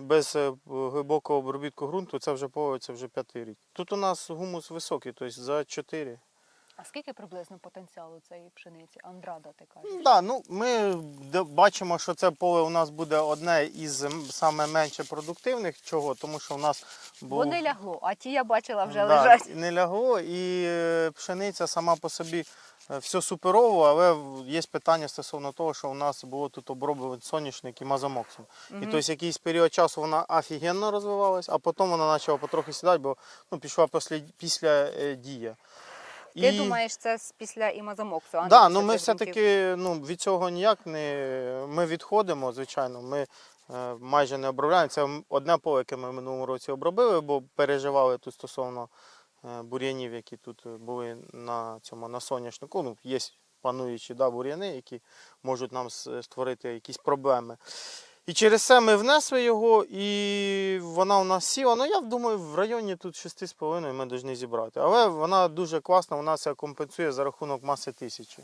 Без е, глибокого обробітку ґрунту це вже це вже п'ятий рік. Тут у нас гумус високий, тобто за 4. А скільки приблизно потенціалу цієї пшениці? Андрада, ти кажеш? Да, ну, ми бачимо, що це поле у нас буде одне із саме менше продуктивних. Чого? Тому що у нас був... Бо не лягло, а ті я бачила вже Да, лежать. Не лягло, і е, пшениця сама по собі е, все суперово, але є питання стосовно того, що у нас було тут оброблено соняшник і мазомоксом. І тобто якийсь період часу вона офігенно розвивалась, а потім вона почала потрохи сідати, бо ну, пішла після, після е, дія. Ти думаєш, це з- після імазомоксу, а не Да, після ну ми цих ґрунтів? все-таки ну, від цього ніяк не ми відходимо, звичайно. Ми е, майже не обробляємо. Це м- одне поле, яке ми в минулому році обробили, бо переживали тут стосовно е, бур'янів, які тут були на цьому на соняшнику. Ну, є пануючі да, бур'яни, які можуть нам с- створити якісь проблеми. І через це ми внесли його, і вона у нас сіла. Ну, я думаю, в районі тут 6,5 ми повинні зібрати. Але вона дуже класна, вона це компенсує за рахунок маси тисячі.